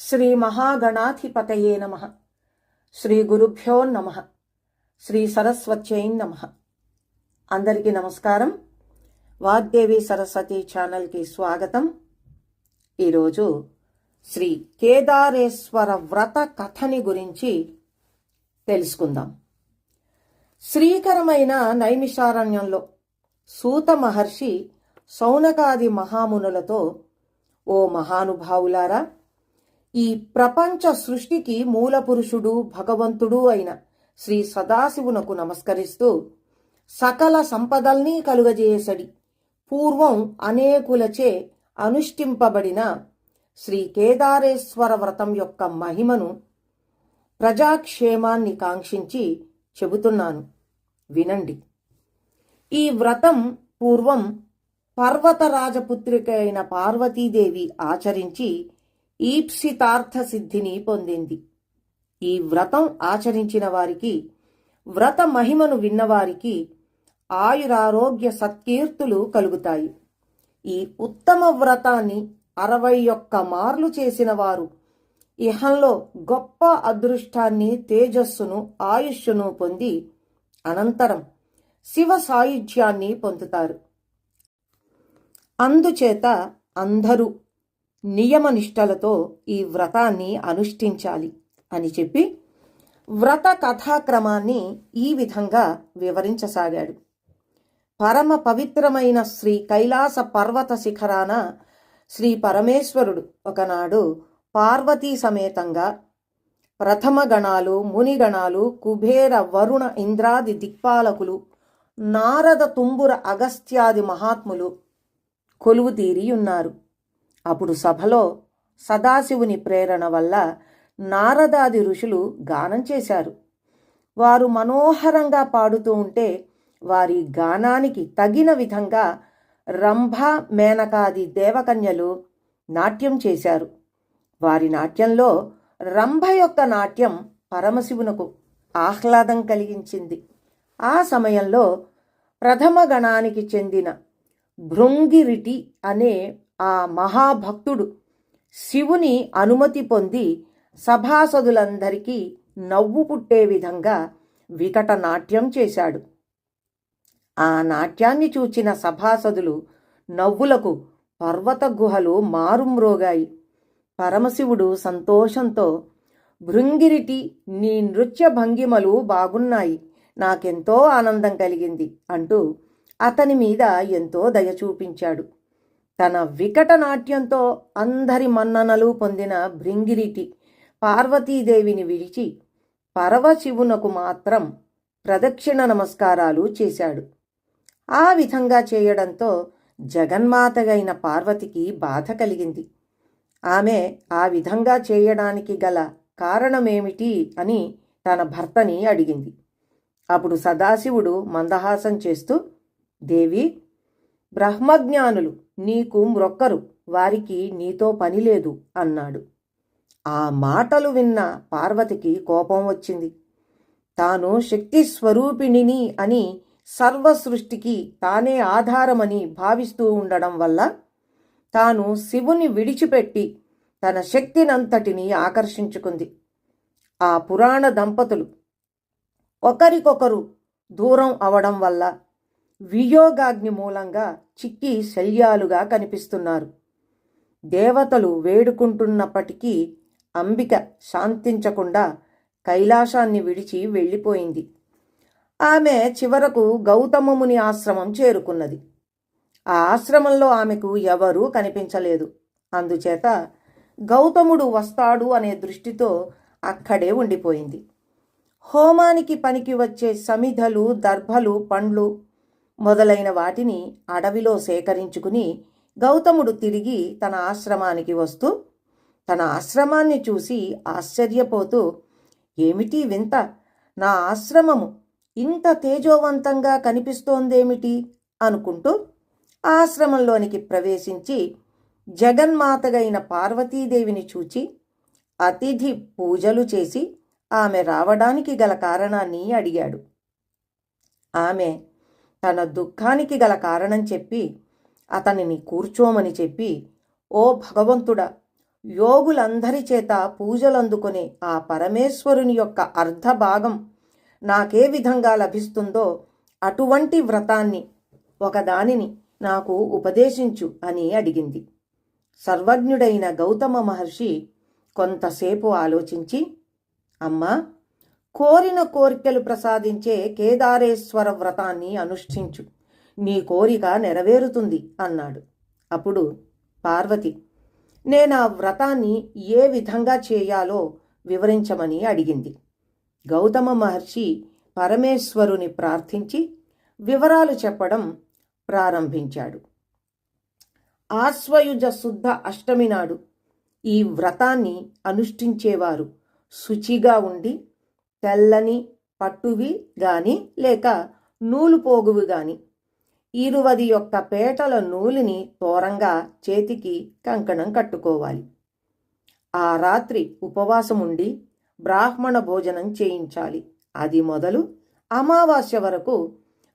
శ్రీ మహాగణాధిపతయే నమ. శ్రీ గురుభ్యో నమ. శ్రీ సరస్వత్యై నమ. అందరికీ నమస్కారం. వాగ్దేవి సరస్వతి ఛానల్కి స్వాగతం. ఈరోజు శ్రీ కేదారేశ్వర వ్రత కథని గురించి తెలుసుకుందాం. శ్రీకరమైన నైమిషారణ్యంలో సూత మహర్షి సౌనకాది మహామునులతో ఓ మహానుభావులారా ఈ ప్రపంచ సృష్టికి మూలపురుషుడు భగవంతుడు అయిన శ్రీ సదాశివునకు నమస్కరిస్తూ సకల సంపదల్ని కలుగజేసడి పూర్వం అనేకులచే అనుష్ఠింపబడిన శ్రీ కేదారేశ్వర వ్రతం యొక్క మహిమను ప్రజాక్షేమాన్ని కాంక్షించి చెబుతున్నాను. వినండి. ఈ వ్రతం పూర్వం పర్వతరాజపుత్రిక అయిన పార్వతీదేవి ఆచరించి ఈప్సితార్థ సిద్ధిని పొందింది. ఈ వ్రతం ఆచరించిన వారికి వ్రత మహిమను విన్నవారికి ఆయురారోగ్య సత్కీర్తులు కలుగుతాయి. ఈ ఉత్తమ వ్రతాన్ని అరవై ఒక్క మార్లు చేసిన వారు ఇహంలో గొప్ప అదృష్టాన్ని తేజస్సును ఆయుష్ను పొంది అనంతరం శివ సాయుధ్యాన్ని పొందుతారు. అందుచేత అందరూ నియమనిష్టలతో ఈ వ్రతాన్ని అనుష్ఠించాలి అని చెప్పి వ్రత కథాక్రమాన్ని ఈ విధంగా వివరించసాగాడు. పరమ పవిత్రమైన శ్రీ కైలాస పర్వత శిఖరాన శ్రీ పరమేశ్వరుడు ఒకనాడు పార్వతీ సమేతంగా ప్రథమ గణాలు మునిగణాలు కుబేర వరుణ ఇంద్రాది దిక్పాలకులు నారద తుంబుర అగస్త్యాది మహాత్ములు కొలువుతీరి ఉన్నారు. అప్పుడు సభలో సదాశివుని ప్రేరణ వల్ల నారదాది ఋషులు గానం చేశారు. వారు మనోహరంగా పాడుతూ ఉంటే వారి గానానికి తగిన విధంగా రంభ మేనకాది దేవకన్యలు నాట్యం చేశారు. వారి నాట్యంలో రంభ యొక్క నాట్యం పరమశివునకు ఆహ్లాదం కలిగించింది. ఆ సమయంలో ప్రథమ గణానికి చెందిన భృంగిరిటి అనే ఆ మహాభక్తుడు శివుని అనుమతి పొంది సభాసదులందరికీ నవ్వు పుట్టే విధంగా వికట నాట్యం చేశాడు. ఆ నాట్యాన్ని చూచిన సభాసదులు నవ్వులకు పర్వత గుహలు మారుమ్రోగాయి పరమశివుడు సంతోషంతో భృంగిరిటి నీ నృత్య భంగిమలు బాగున్నాయి. నాకెంతో ఆనందం కలిగింది అంటూ అతని మీద ఎంతో దయ చూపించాడు. తన వికట నాట్యంతో అందరి మన్ననలు పొందిన భృంగిరిటి పార్వతీదేవిని విడిచి పరవశివునకు మాత్రం ప్రదక్షిణ నమస్కారాలు చేశాడు. ఆ విధంగా చేయడంతో జగన్మాతగైన పార్వతికి బాధ కలిగింది. ఆమె ఆ విధంగా చేయడానికి గల కారణమేమిటి అని తన భర్తని అడిగింది. అప్పుడు సదాశివుడు మందహాసం చేస్తూ దేవి బ్రహ్మజ్ఞానులు నీకు మ్రొక్కరు వారికి నీతో పని లేదు అన్నాడు. ఆ మాటలు విన్న పార్వతికి కోపం వచ్చింది. తాను శక్తి స్వరూపిణిని అని సర్వ సృష్టికి తానే ఆధారమని భావిస్తూ ఉండడం వల్ల తాను శివుని విడిచిపెట్టి తన శక్తినంతటిని ఆకర్షించుకుంది. ఆ పురాణ దంపతులు ఒకరికొకరు దూరం అవడం వల్ల వియోగాగ్ని మూలంగా చిక్కి శల్యాలుగా కనిపిస్తున్నారు. దేవతలు వేడుకుంటున్నప్పటికీ అంబిక శాంతించకుండా కైలాసాన్ని విడిచి వెళ్ళిపోయింది. ఆమె చివరకు గౌతమముని ఆశ్రమం చేరుకున్నది. ఆ ఆశ్రమంలో ఆమెకు ఎవరూ కనిపించలేదు. అందుచేత గౌతముడు వస్తాడు అనే దృష్టితో అక్కడే ఉండిపోయింది. హోమానికి పనికి వచ్చే సమిధలు దర్భలు పండ్లు మొదలైన వాటిని అడవిలో సేకరించుకుని గౌతముడు తిరిగి తన ఆశ్రమానికి వస్తూ తన ఆశ్రమాన్ని చూసి ఆశ్చర్యపోతూ ఏమిటి వింత? నా ఆశ్రమము ఇంత తేజోవంతంగా కనిపిస్తోందేమిటి? అనుకుంటూ ఆశ్రమంలోనికి ప్రవేశించి జగన్మాతగైన పార్వతీదేవిని చూచి అతిథి పూజలు చేసి ఆమె రావడానికి గల కారణాన్ని అడిగాడు. ఆమె తన దుఃఖానికి గల కారణం చెప్పి అతనిని కూర్చోమని చెప్పి ఓ భగవంతుడా యోగులందరి చేత పూజలందుకునే ఆ పరమేశ్వరుని యొక్క అర్ధ భాగం నాకే విధంగా లభిస్తుందో అటువంటి వ్రతాన్ని ఒకదానిని నాకు ఉపదేశించు అని అడిగింది. సర్వజ్ఞుడైన గౌతమ మహర్షి కొంతసేపు ఆలోచించి అమ్మా కోరిన కోరికలు ప్రసాదించే కేదారేశ్వర వ్రతాన్ని అనుష్ఠించు. నీ కోరిక నెరవేరుతుంది అన్నాడు. అప్పుడు పార్వతి నేను ఆ వ్రతాన్ని ఏ విధంగా చేయాలో వివరించమని అడిగింది. గౌతమ మహర్షి పరమేశ్వరుని ప్రార్థించి వివరాలు చెప్పడం ప్రారంభించాడు. ఆశ్వయుజ శుద్ధ అష్టమి నాడు ఈ వ్రతాన్ని అనుష్ఠించేవారు శుచిగా ఉండి తెల్లని పట్టువి గాని లేక నూలు పోగువి గాని. ఇరువది యొక్క పేటల నూలుని తోరంగా చేతికి కంకణం కట్టుకోవాలి. ఆ రాత్రి ఉపవాసం ఉండి బ్రాహ్మణ భోజనం చేయించాలి. అది మొదలు అమావాస్య వరకు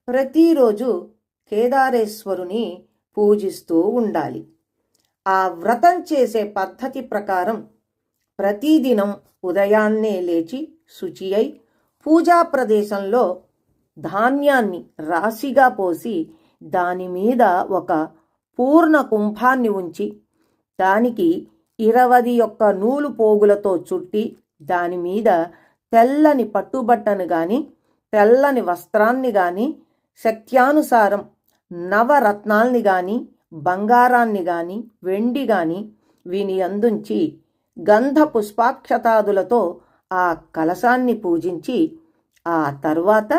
ప్రతిరోజు కేదారేశ్వరుని పూజిస్తూ ఉండాలి. ఆ వ్రతం చేసే పద్ధతి ప్రకారం ప్రతిదినం ఉదయాన్నే లేచి శుచి అయి పూజా ప్రదేశంలో ధాన్యాన్ని రాశిగా పోసి దాని మీద ఒక పూర్ణ కుంభాన్ని ఉంచి దానికి ఇరవది యొక్క నూలు పోగులతో చుట్టి దాని మీద తెల్లని పట్టుబట్టను గాని తెల్లని వస్త్రాన్ని గాని శక్త్యానుసారం నవరత్నాల్ని గాని బంగారాన్ని గాని వెండి గాని వీని అందుంచి గంధ పుష్పాక్షతాదులతో ఆ కలశాన్ని పూజించి ఆ తర్వాత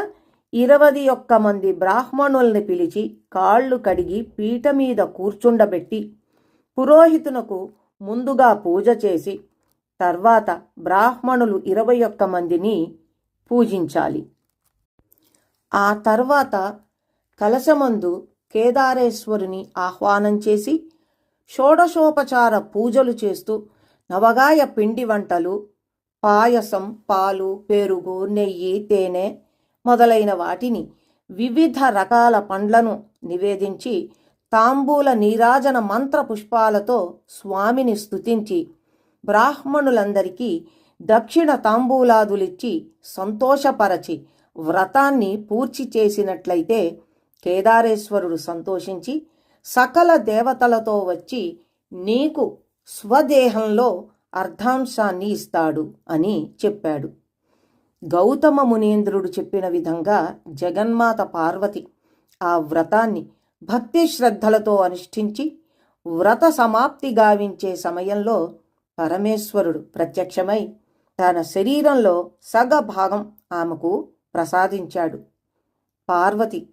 ఇరవది ఒక్క మంది బ్రాహ్మణుల్ని పిలిచి కాళ్ళు కడిగి పీట మీద కూర్చుండబెట్టి పురోహితునకు ముందుగా పూజ చేసి తర్వాత బ్రాహ్మణులు ఇరవై ఒక్క మందిని పూజించాలి. ఆ తర్వాత కలశమందు కేదారేశ్వరుని ఆహ్వానం చేసి షోడశోపచార పూజలు చేస్తూ నవగాయ పిండి వంటలు పాయసం పాలు పెరుగు నెయ్యి తేనె మొదలైన వాటిని వివిధ రకాల పండ్లను నివేదించి తాంబూల నీరాజన మంత్ర పుష్పాలతో స్వామిని స్తుతించి బ్రాహ్మణులందరికీ దక్షిణ తాంబూలాదులిచ్చి సంతోషపరచి వ్రతాన్ని పూర్తి చేసినట్లయితే కేదారేశ్వరుడు సంతోషించి సకల దేవతలతో వచ్చి నీకు స్వదేహంలో అర్ధాంశాన్ని ఇస్తాడు అని చెప్పాడు. గౌతమ మునీంద్రుడు చెప్పిన విధంగా జగన్మాత పార్వతి ఆ వ్రతాన్ని భక్తి శ్రద్ధలతో అనుష్ఠించి వ్రత సమాప్తి గావించే సమయంలో పరమేశ్వరుడు ప్రత్యక్షమై తన శరీరంలో సగ భాగం ఆమెకు ప్రసాదించాడు. పార్వతి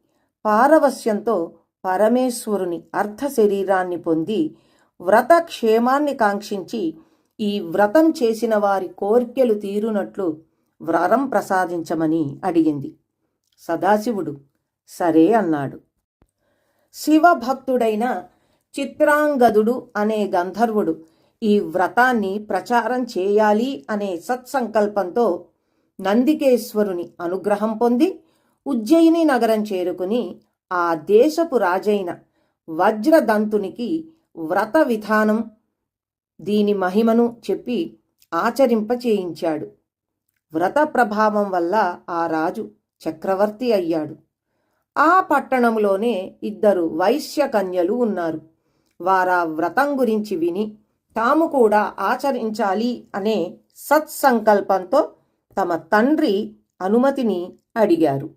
పారవస్యంతో పరమేశ్వరుని అర్ధ శరీరాన్ని పొంది వ్రత క్షేమాన్ని కాంక్షించి ఈ వ్రతం చేసిన వారి కోర్కెలు తీరునట్లు వ్రరం ప్రసాదించమని అడిగింది. సదాశివుడు సరే అన్నాడు. శివభక్తుడైన చిత్రాంగదుడు అనే గంధర్వుడు ఈ వ్రతాన్ని ప్రచారం చేయాలి అనే సత్సంకల్పంతో నందికేశ్వరుని అనుగ్రహం పొంది ఉజ్జయిని నగరం చేరుకుని ఆ దేశపు రాజైన వజ్రదంతునికి వ్రత విధానం దీని మహిమను చెప్పి ఆచరింపచేయించాడు. వ్రత ప్రభావం వల్ల ఆ రాజు చక్రవర్తి అయ్యాడు. ఆ పట్టణంలోనే ఇద్దరు వైశ్య కన్యలు ఉన్నారు. వారా వ్రతం గురించి విని తాము కూడా ఆచరించాలి అనే సత్సంకల్పంతో తమ తండ్రి అనుమతిని అడిగారు.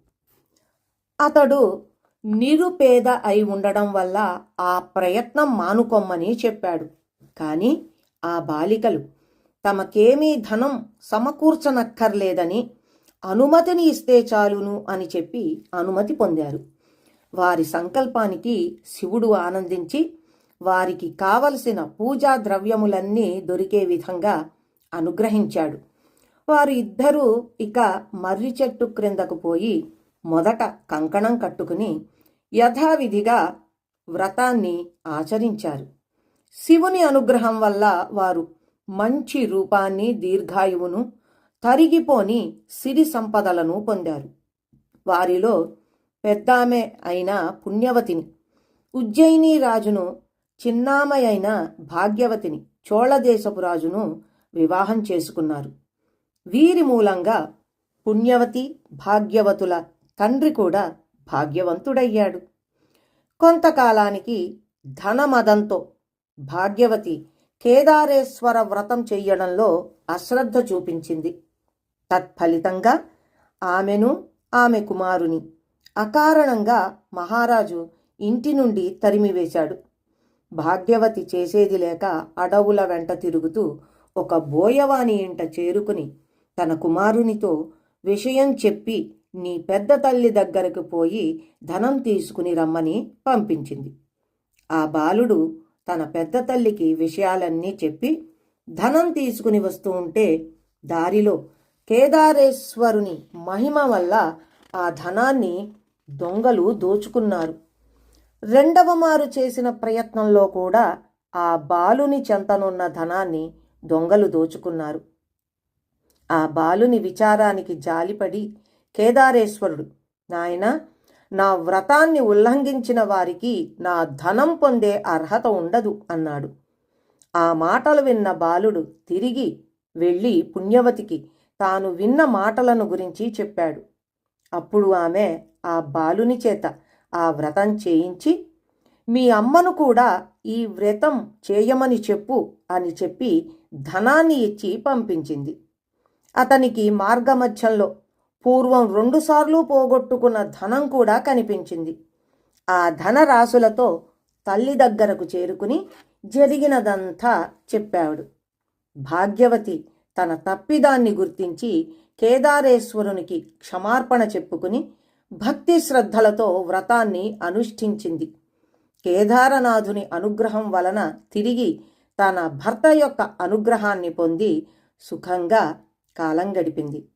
అతడు నిరుపేద అయి ఉండడం వల్ల ఆ ప్రయత్నం మానుకొమ్మని చెప్పాడు. కానీ ఆ బాలికలు తమకేమీ ధనం సమకూర్చనక్కర్లేదని అనుమతిని ఇస్తే చాలును అని చెప్పి అనుమతి పొందారు. వారి సంకల్పానికి శివుడు ఆనందించి వారికి కావలసిన పూజా ద్రవ్యములన్నీ దొరికే విధంగా అనుగ్రహించాడు. వారు ఇద్దరూ ఇక మర్రి చెట్టు క్రిందకు పోయి మొదట కంకణం కట్టుకుని యథావిధిగా వ్రతాన్ని ఆచరించారు. శివుని అనుగ్రహం వల్ల వారు మంచి రూపాన్ని దీర్ఘాయువును తరిగిపోని సిరి సంపదలను పొందారు. వారిలో పెద్దామె అయిన పుణ్యవతిని ఉజ్జయిని రాజును చిన్నామయైన భాగ్యవతిని చోళదేశపు రాజును వివాహం చేసుకున్నారు. వీరి మూలంగా పుణ్యవతి భాగ్యవతుల తండ్రి కూడా భాగ్యవంతుడయ్యాడు. కొంతకాలానికి ధనమదంతో భాగ్యవతి కేదారేశ్వర వ్రతం చెయ్యడంలో అశ్రద్ధ చూపించింది. తత్ఫలితంగా ఆమెను ఆమె కుమారుని అకారణంగా మహారాజు ఇంటి నుండి తరిమివేశాడు. భాగ్యవతి చేసేది లేక అడవుల వెంట తిరుగుతూ ఒక బోయవాని ఇంట చేరుకుని తన కుమారునితో విషయం చెప్పి నీ పెద్ద తల్లి దగ్గరకు పోయి ధనం తీసుకుని రమ్మని పంపించింది. ఆ బాలుడు తన పెద్ద తల్లికి విషయాలన్నీ చెప్పి ధనం తీసుకుని వస్తూ ఉంటే దారిలో కేదారేశ్వరుని మహిమ వల్ల ఆ ధనాన్ని దొంగలు దోచుకున్నారు. రెండవ మారు చేసిన ప్రయత్నంలో కూడా ఆ బాలుని చెంతనున్న ధనాన్ని దొంగలు దోచుకున్నారు. ఆ బాలుని విచారానికి జాలిపడి కేదారేశ్వరుడు నాయనా నా వ్రతాన్ని ఉల్లంఘించిన వారికి నా ధనం పొందే అర్హత ఉండదు అన్నాడు. ఆ మాటలు విన్న బాలుడు తిరిగి వెళ్ళి పుణ్యవతికి తాను విన్న మాటలను గురించి చెప్పాడు. అప్పుడు ఆమె ఆ బాలుని చేత ఆ వ్రతం చేయించి మీ అమ్మను కూడా ఈ వ్రతం చేయమని చెప్పు అని చెప్పి ధనాన్ని ఇచ్చి పంపించింది. అతనికి మార్గమధ్యంలో పూర్వం రెండుసార్లు పోగొట్టుకున్న ధనం కూడా కనిపించింది. ఆ ధనరాశులతో తల్లి దగ్గరకు చేరుకుని జరిగినదంతా చెప్పాడు. భాగ్యవతి తన తప్పిదాన్ని గుర్తించి కేదారేశ్వరునికి క్షమార్పణ చెప్పుకుని భక్తి శ్రద్ధలతో వ్రతాన్ని అనుష్ఠించింది. కేదారనాథుని అనుగ్రహం వలన తిరిగి తన భర్త యొక్క అనుగ్రహాన్ని పొంది సుఖంగా కాలం గడిపింది.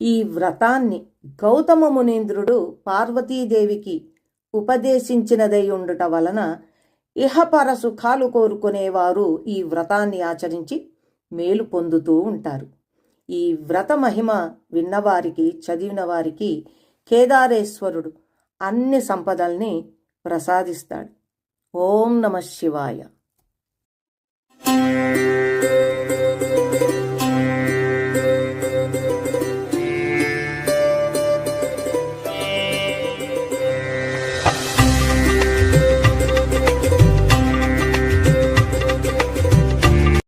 ఈ వ్రతాన్ని గౌతమ మునీంద్రుడు పార్వతీదేవికి ఉపదేశించినదై ఉండుట వలన ఇహపర సుఖాలు కోరుకునేవారు ఈ వ్రతాన్ని ఆచరించి మేలు పొందుతూ ఉంటారు. ఈ వ్రత మహిమ విన్నవారికి చదివిన వారికి కేదారేశ్వరుడు అన్ని సంపదల్ని ప్రసాదిస్తాడు. ఓం నమ శివాయ.